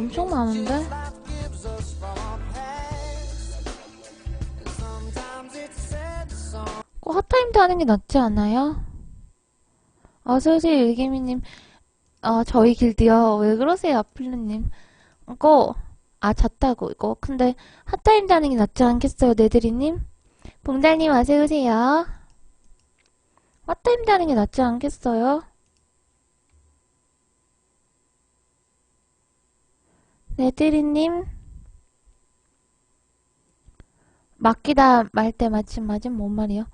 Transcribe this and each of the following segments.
엄청 많은데? 꼭 핫타임 때 하는 게 낫지 않아요? 어서오세요, 일개미님. 어, 저희 길드요. 왜 그러세요, 아플루님. 이거, 아, 잤다고, 이거. 근데, 핫타임 때 하는 게 낫지 않겠어요, 네드리님? 봉달님, 어서오세요. 핫타임 때 하는 게 낫지 않겠어요? 네드리님? 맡기다 말 때 마침 맞은 뭔 말이요?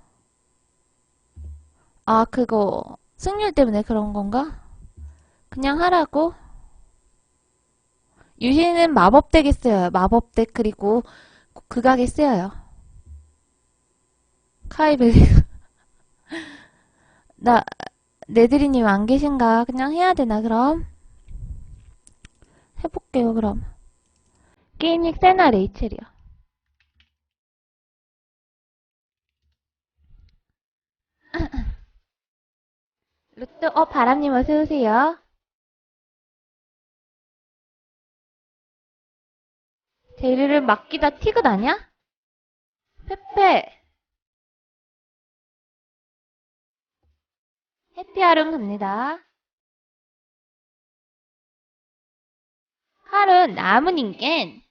아, 그거, 승률 때문에 그런 건가? 그냥 하라고? 유희는 마법덱에 쓰여요. 마법덱, 그리고 극악에 쓰여요. 카이벨리. 나, 네드리님 안 계신가? 그냥 해야 되나, 그럼? 해볼게요, 그럼. 게임닉 세나 레이첼이요. 루트, 어, 바람님 어서오세요. 제리를 맡기다 티그 나냐? 페페. 해피하름 갑니다. 하룬 남은 인겐.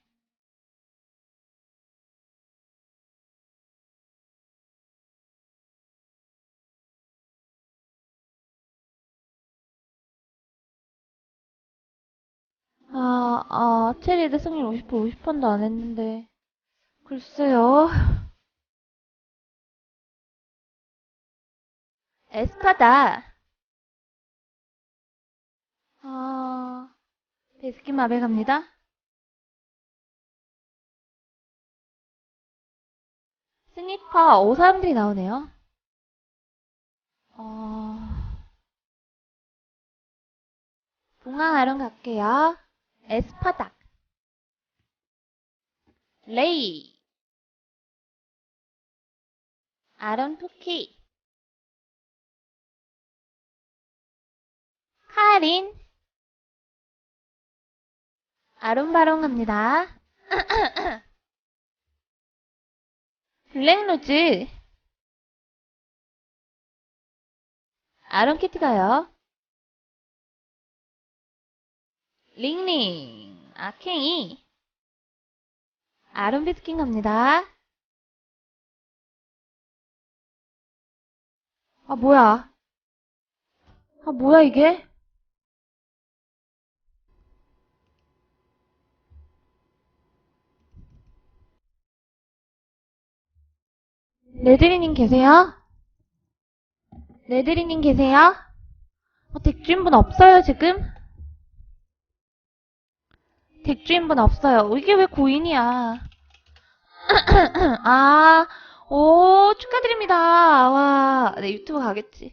아, 아, 체리드 승률 50% 50%도 안 했는데. 글쎄요. 에스파다. 아, 베스킨 마벨 갑니다. 스니퍼, 오 사람들이 나오네요. 어, 봉황 아름 갈게요. 에스파닥. 레이. 아름 토키. 카린. 아름바롱 갑니다. 블랙로즈. 아름키티 가요. 링링. 아캥이. 아름비스킨 갑니다. 아, 뭐야. 아, 뭐야, 이게? 네드리님 계세요? 네드리님 계세요? 어, 덱주인분 없어요, 지금? 덱주인분 없어요. 이게 왜 고인이야? 아, 오, 축하드립니다. 와, 네, 유튜브 가겠지.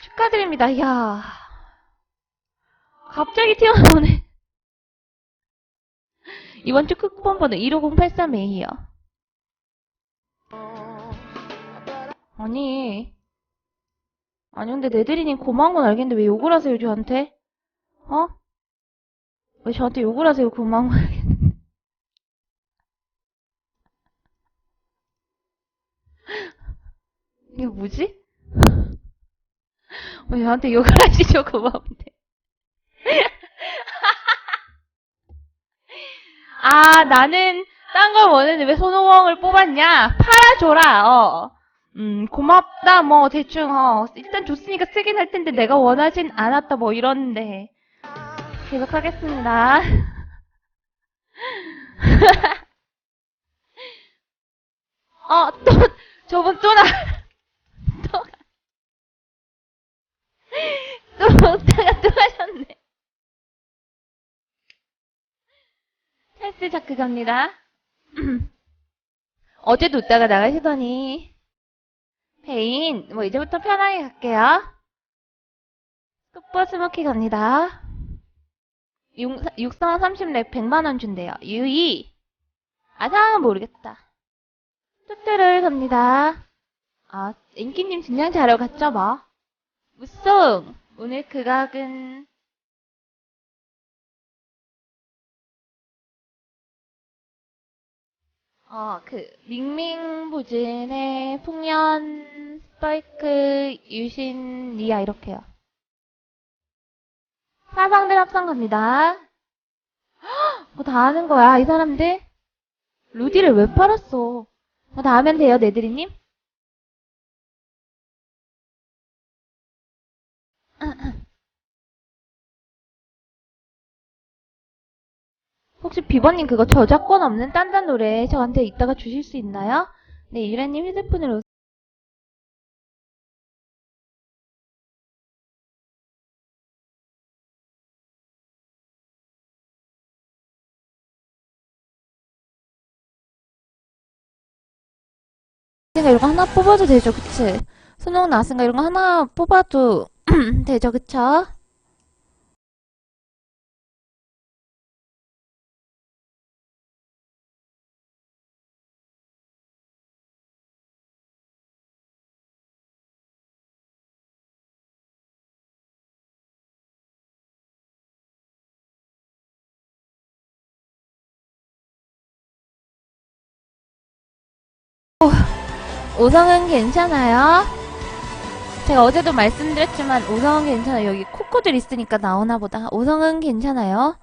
축하드립니다. 이야. 갑자기 튀어나오네. 이번 주 쿠폰 번호 15083A요. 아니. 아니, 근데 네드리님 고마운 건 알겠는데 왜 욕을 하세요, 저한테? 어? 왜 저한테 욕을 하세요, 고마운 건 알겠는데. 이게 뭐지? 왜 저한테 욕을 하시죠, 고마운데. 아, 나는 딴 걸 원했는데 왜 손오공을 뽑았냐? 팔아줘라, 어. 음, 고맙다, 뭐, 대충, 어. 일단 줬으니까 쓰긴 할 텐데 내가 원하진 않았다, 뭐, 이러는데. 계속 하겠습니다. 어, 또, 저분 또 나, 또, 또, 웃다가 또 하셨네. 찰스 자크 갑니다. 어제도 웃다가 나가시더니, 페인, 뭐, 이제부터 편하게 갈게요. super 스모키 갑니다. 육, 육성 30렙 100만원 준대요. 유이. 아상은 모르겠다. 뚜뚜를 갑니다. 아, 인기님 진양 자러 갔죠, 뭐. 무송. 오늘 극악은 어, 그, 밍밍부진의 풍년, 스파이크, 유신, 리아, 이렇게요. 사상들 합성 갑니다. 뭐다 하는 거야, 이 사람들? 루디를 왜 팔았어? 뭐 다 하면 돼요, 네드리님? 혹시 비버님 그거 저작권 없는 딴딴 노래 저한테 이따가 주실 수 있나요? 네, 유라님 휴대폰으로 나왔으니까 이런 거 하나 뽑아도 되죠, 그치? 수능 나왔으니까 이런 거 하나 뽑아도 되죠, 그쵸? 오성은 괜찮아요? 제가 어제도 말씀드렸지만 오성은 괜찮아요. 여기 코코들 있으니까 나오나 보다. 오성은 괜찮아요?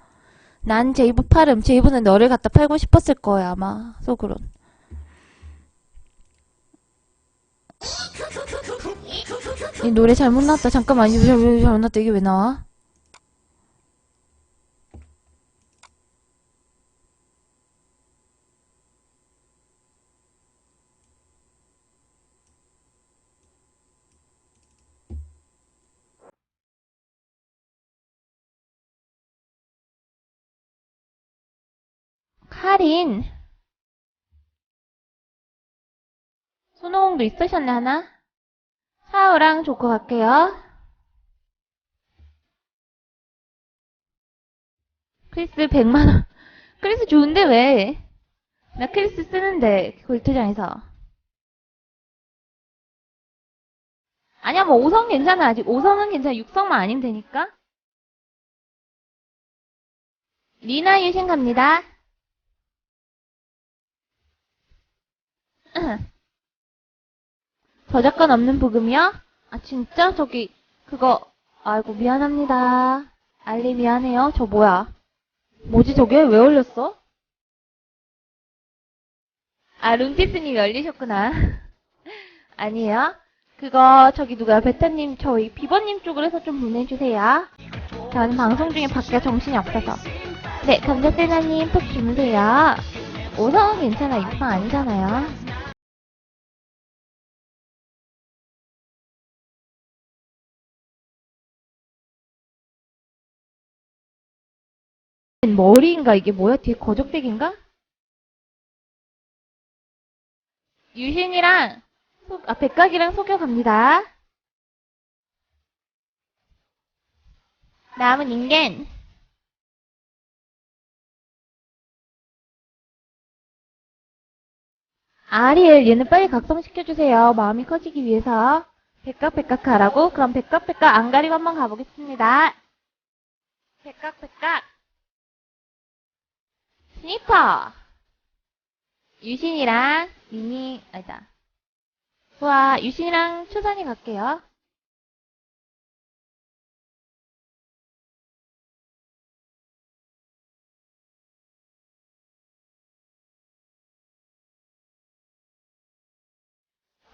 난 제이브 팔음. 제이브는 너를 갖다 팔고 싶었을 거예요, 아마. 속으론. 이 노래 잘못 나왔다. 잠깐만. 이거 잘- 잘못 나왔다. 이게 왜 나와? 카린. 손오공도 있으셨네, 하나? 사우랑 조커 갈게요. 크리스 100만원. 크리스 좋은데 왜? 나 크리스 쓰는데, 골트장에서. 아니야, 뭐, 5성 괜찮아. 아직 5성은 괜찮아. 6성만 아니면 되니까. 리나 유신 갑니다. 저작권 없는 부금이요? 아, 진짜? 저기, 그거, 아이고, 미안합니다. 알리 미안해요. 저 뭐야? 뭐지, 저게? 왜 올렸어? 아, 룬티스님 열리셨구나. 아니에요? 그거, 저기 누가, 베타님, 저희 비버님 쪽으로 해서 좀 보내주세요. 저는 방송 중에 밖에 정신이 없어서. 네, 감자세나님 푹 주무세요. 오성은 괜찮아. 입방 아니잖아요. 머리인가 이게 뭐야? 뒤에 거적대기인가? 유신이랑 소, 아 백각이랑 속여 갑니다. 남은 인간 아리엘 얘는 빨리 각성시켜주세요. 마음이 커지기 위해서 백각 백각 하라고? 그럼 백각 백각 안 가리고 한번 가보겠습니다. 백각 백각 스니퍼. 유신이랑 미니 아니다. 좋아 유신이랑 초선이 갈게요.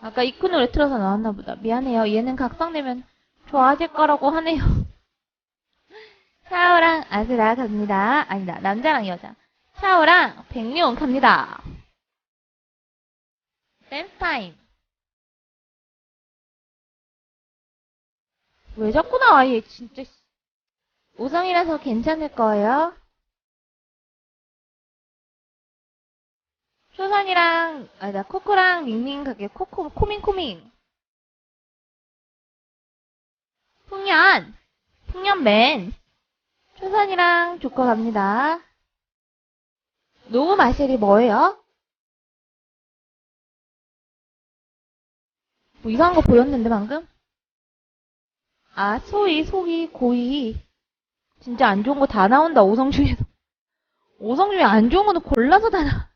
아까 이쿠 노래 틀어서 나왔나 보다. 미안해요. 얘는 각성되면 좋아질 거라고 하네요. 샤오랑 아즈라 갑니다. 아니다 남자랑 여자 샤오랑 백룡 갑니다. 댄스 타임. 왜 자꾸 나와, 얘 진짜. 오성이라서 괜찮을 거예요. 초선이랑, 아니다, 코코랑 밍밍 가게, 코코, 코밍, 코밍. 풍년, 풍년맨. 초선이랑 조커 갑니다. 노무 마실이 뭐예요? 뭐 이상한 거 보였는데 방금? 아 소위 속이 고이 진짜 안 좋은 거 다 나온다 오성 중에서 오성 중에 안 좋은 거는 골라서 다 나.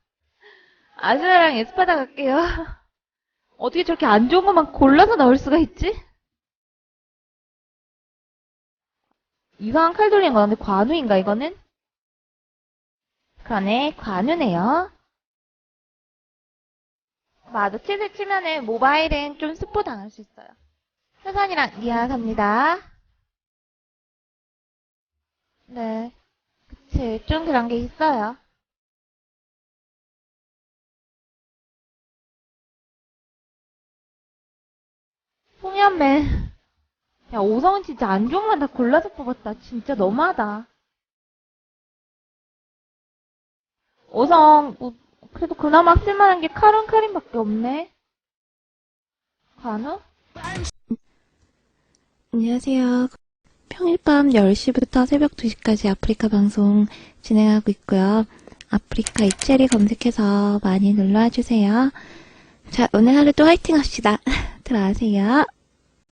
아스나랑 에스파다 갈게요. 어떻게 저렇게 안 좋은 것만 골라서 넣을 수가 있지? 이상한 칼 돌리는 거 같은데 관우인가 이거는? 그러네 관우네요. 맞아 챗을 치면은 모바일은 좀 스포 당할 수 있어요. 효선이랑 니아 갑니다. 네. 그치 좀 그런 게 있어요. 송현매. 야, 오성은 진짜 안 좋은 건다 골라서 뽑았다. 진짜 너무하다. 오성, 뭐, 그래도 그나마 쓸만한 게 칼은 칼인밖에 없네. 간우? 안녕하세요. 평일 밤 10시부터 새벽 2시까지 아프리카 방송 진행하고 있고요. 아프리카 이채리 검색해서 많이 놀러와 주세요. 자, 오늘 하루도 화이팅 합시다. 들어가세요.